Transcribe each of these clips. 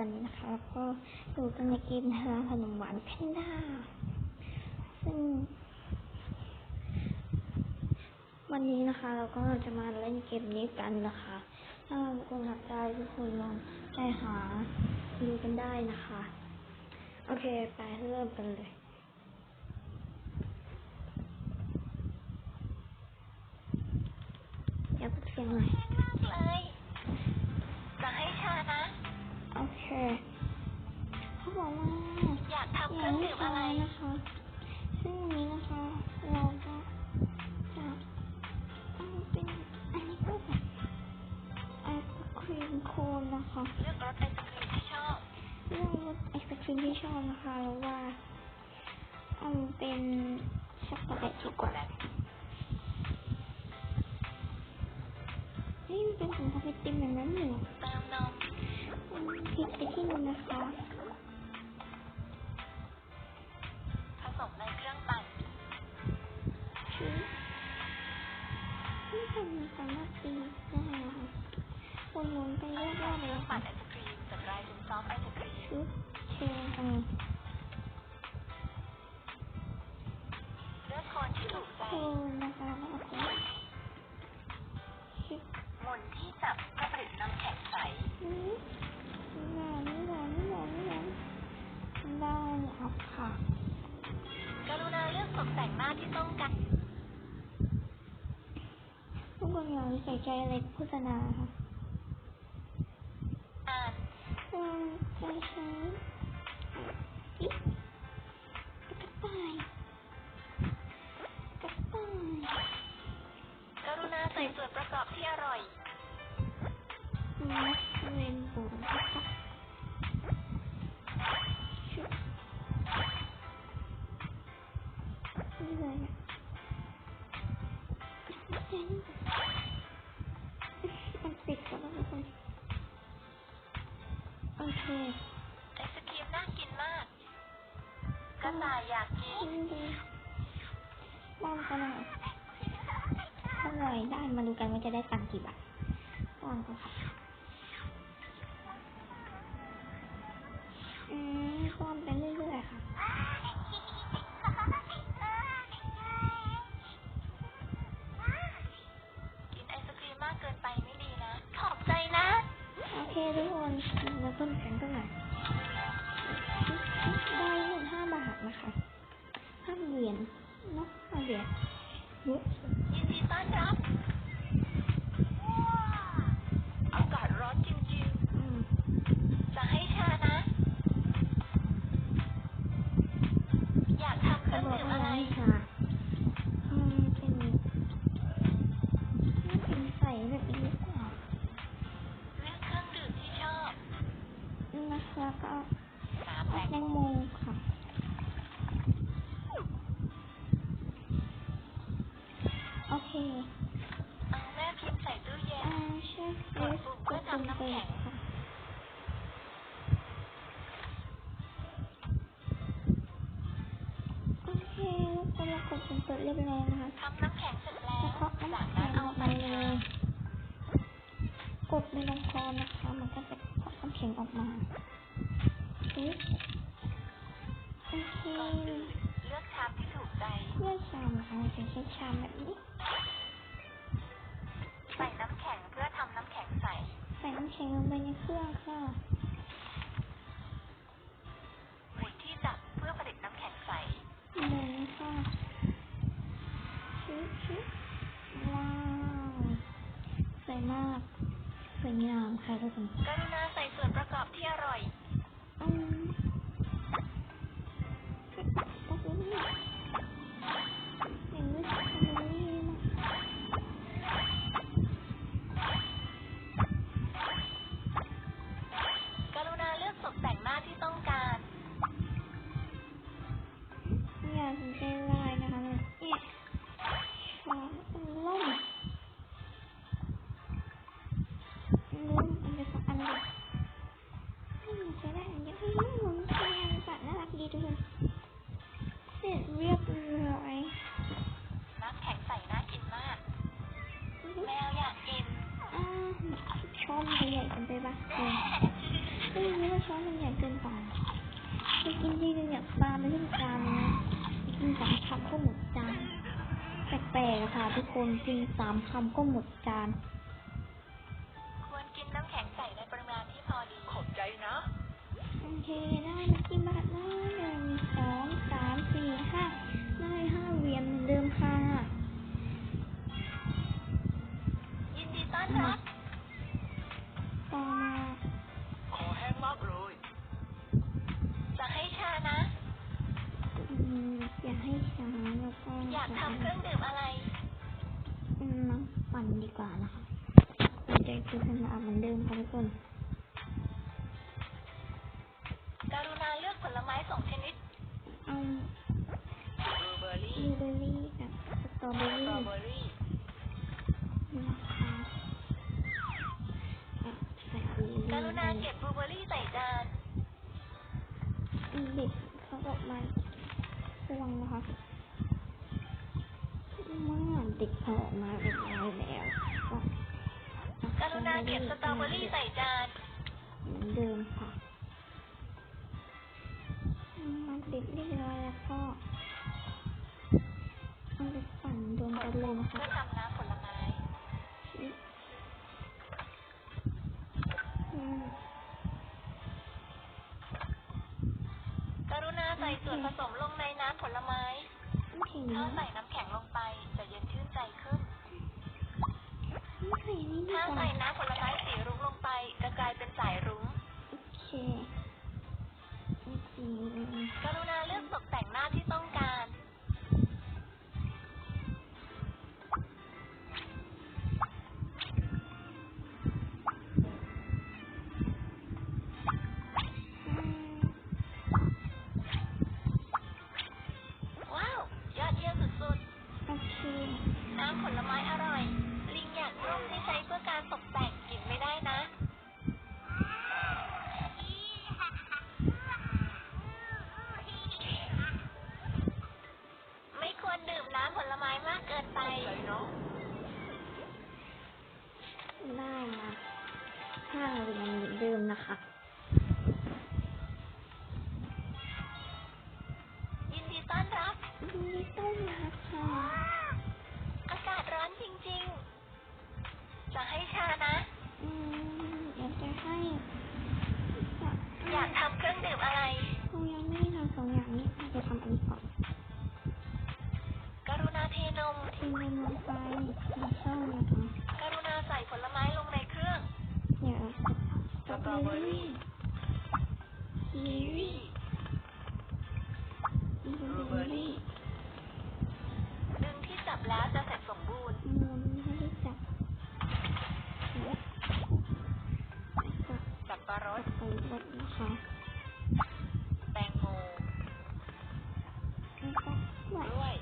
ตอนนี้นะคะ ก็อยู่กันในเกมร้านขนมหวานแพนด้า ซึ่ง วันนี้นะคะ เราก็จะมาเล่นเกมนี้กันนะคะ ถ้าทุกคนอยากได้ทุกคนลองไปหาดูกันได้นะคะ โอเค ไปเริ่มกันเลยอย่าเปิดเสียงหน่อยเลยากทำเคอรื่ย่าองงนี้ดื่มอะไรนะคะซึ่งอันนี้นะคะเราก็จะเอาเป็นอันนี้ก็แบบไอศครีมโคนนะคะเลือกรสไอศครีมที่ชอบเรื่องรสไอศครีมที่ชอบนะคะแล้วว่าเอาเป็นช็อกโกแลตดีกว่านี่มันเป็นของทำไอติมอย่างนั้นเหรอเติมนมอืมพลิกไปที่นึงนะคะ สมในเครื่องปั่นชุดที่ทำสามารถตีได้นะคะวนนไปรอบๆเลยรื่องค่ะปั่น แต่งหน้าที่ต้องการทุกคนอย่าใส่ใจอะไรโฆษณาค่ะอ่านเราจะใช้อิ๊ะกระต่ายกระต่ายกรุณาใส่ส่วนประกอบที่อร่อยมัสเรนโบว์นะคะ นี่เลยอะเจ๋งมันปิดแล้วนะทุกคนโอเคไอศครีมน่ากินมากกระต่ายอยากกินนี่ดีป้อนกันหน่อยอร่ได้มาดูกันว่าจะได้ตังค์กี่บาทป้อนกันค่ะอืมป้อนไปเรื่อย ทุกคนมาเพิ่มแข็งกันหน่ได้เงินห้าบาทนะคะห้าเหรียญเนาะห้าเหรียญเยอะ นะคะก็น้ำเอาแตงแตงโมค่ะ โอเคเอาแม่พิมพ์ใส่ตู้เย็นอ่าเช็คเฟสกดปุ่มเปิดค่ะโอเคแล้วก็เรากดปุ่มเปิดเรียบร้อยนะคะทำน้ำแข็งเสร็จแล้วแล้วก็น้ำจากแข็นั้นงอเอาอกไปมาเลทายกดในลงคอนะคะ มันก็จะพอน้ำแข็งออกมา ช้ชามแบบนี้ ใส่น้ำแข็งเพื่อทำน้ำแข็งใส ใส่น้ำแข็งลงไปในเครื่องค่ะ แมวอยากกินอ่าช้อนใหญ่ๆกันไปปะเออก็ยังไม่ว่าช้อนมันใหญ่เกินไปจะกินทีนึงเนี่ยปลาไม่ได้จานนะกินสามคำก็หมดจานแปลกๆอะค่ะ ทุกคนกินสามคำก็หมดจานควรกินน้ำแข็งใสในปริมาณที่พอดีขอบใจนะโอเคได้กี่บาทได้ กว่านะคะใจคือสนามเหมือนเดิมค่ะทุกคนกรุณาเลือกผลไม้สองชนิดเอาบลูเบอร์บรี่ลูเบอร์รี่กับสตรอเบอสร์ตรอรี่เบอร์รี่นะคะอะใส่บลูเบกอร์รุรี่ณาเก็บบลูเบอร์รี่ใส่จานเด็กเขาออกมาพวงนะคะเมื่อเด็กเขาออกมาเรียบร้อยแล้ว ก็กรุณาเก็บสตรอเบอร์รี่ใส่จานเหมือนเดิมค่ะมาติดเรียบร้อยแล้วก็เอาไปปั่นรวมกันเลยนะคะ ใส่น้ำผลไม้สีรุ้งลงไปจะกลายเป็นสายรุ้งโอเคโอเคกรุณาาเหรียญเหมือนเดิมนะคะ ดึงที่จับแล้วจะเสร็จสมบูรณ์หมุนให้ได้จับแล้วก็สับปะรดดนะคะแตงโมแล้วก็ไหวด้วย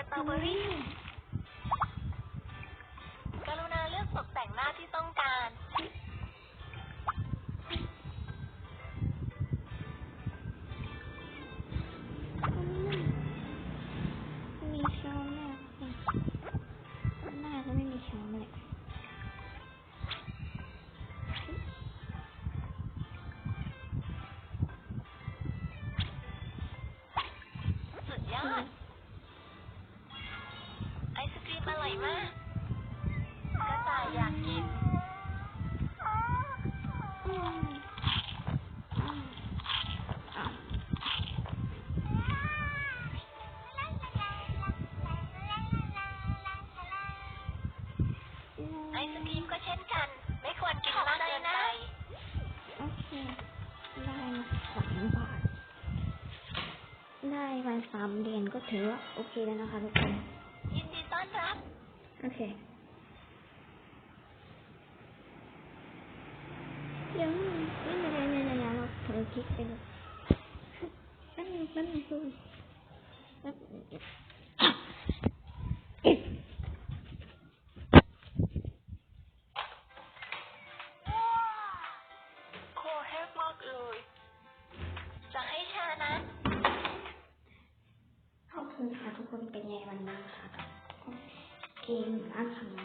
สตรอเบอรี่ กรุณาเลือกตกแต่งหน้าที่ต้องการ ได้มาสามเหรียญก็ถือว่าโอเคแล้วนะคะทุกคน ยินดีต้อนรับ โอเคเดี๋ยวนี่เดี๋ยวเดี๋ยวเดี๋ยวเดี๋ยวเราเผลอคลิกไปเลยแป๊บนึงแป๊บนึงคุณค ขอบ